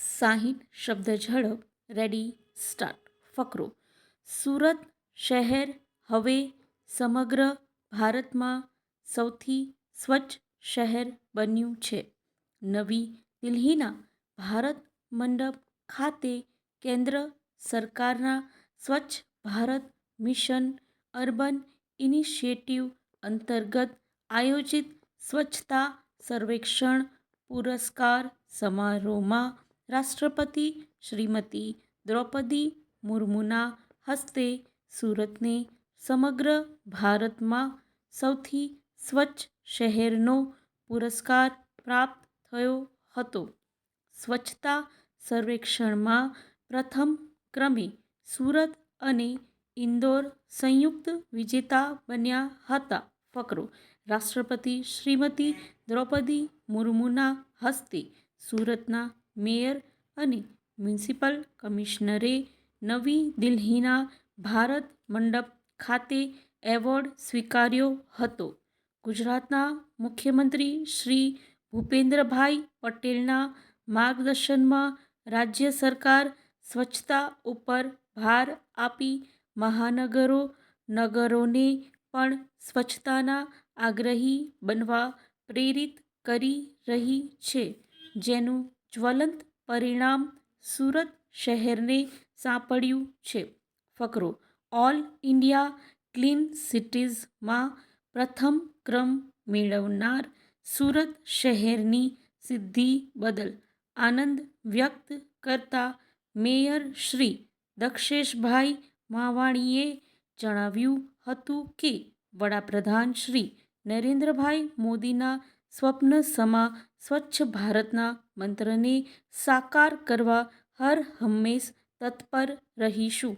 સાહીઠ શબ્દ ઝડપ રેડી સ્ટાર્ટ ફકરો. સુરત શહેર હવે સમગ્ર ભારતમાં સૌથી સ્વચ્છ શહેર બન્યું છે. નવી દિલ્હીના ભારત મંડપ ખાતે કેન્દ્ર સરકારના સ્વચ્છ ભારત મિશન અર્બન ઇનિશિયેટિવ અંતર્ગત આયોજિત સ્વચ્છતા સર્વેક્ષણ પુરસ્કાર સમારોહમાં રાષ્ટ્રપતિ શ્રીમતી દ્રૌપદી મુર્મુના હસ્તે સુરતને સમગ્ર ભારતમાં સૌથી સ્વચ્છ શહેરનો પુરસ્કાર પ્રાપ્ત થયો હતો. સ્વચ્છતા સર્વેક્ષણમાં પ્રથમ ક્રમે સુરત અને ઇન્દોર સંયુક્ત વિજેતા બન્યા હતા. ફકરો, રાષ્ટ્રપતિ શ્રીમતી દ્રૌપદી મુર્મુના હસ્તે સુરતના મેયર અને મ્યુનિસિપલ કમિશનરે નવી દિલ્હીના ભારત મંડપ ખાતે એવોર્ડ સ્વીકાર્યો હતો. ગુજરાતના મુખ્યમંત્રી શ્રી ભૂપેન્દ્રભાઈ પટેલના માર્ગદર્શનમાં રાજ્ય સરકાર સ્વચ્છતા ઉપર ભાર આપી મહાનગરો, નગરોને પણ સ્વચ્છતાના આગ્રહી બનવા પ્રેરિત કરી રહી છે, જેનું જ્વલંત પરિણામ સુરત શહેરને સાંપડ્યું છે. ફકરો, ઓલ ઇન્ડિયા ક્લીન સિટીઝમાં પ્રથમ ક્રમ મેળવનાર સુરત શહેરની સિદ્ધિ બદલ આનંદ વ્યક્ત કરતા મેયર શ્રી દક્ષેશભાઈ માવાણીએ જણાવ્યું હતું કે વડાપ્રધાન શ્રી નરેન્દ્રભાઈ મોદીના સ્વપ્ન સમા સ્વચ્છ ભારતના મંત્રને સાકાર કરવા હર હંમેશ તત્પર રહીશું.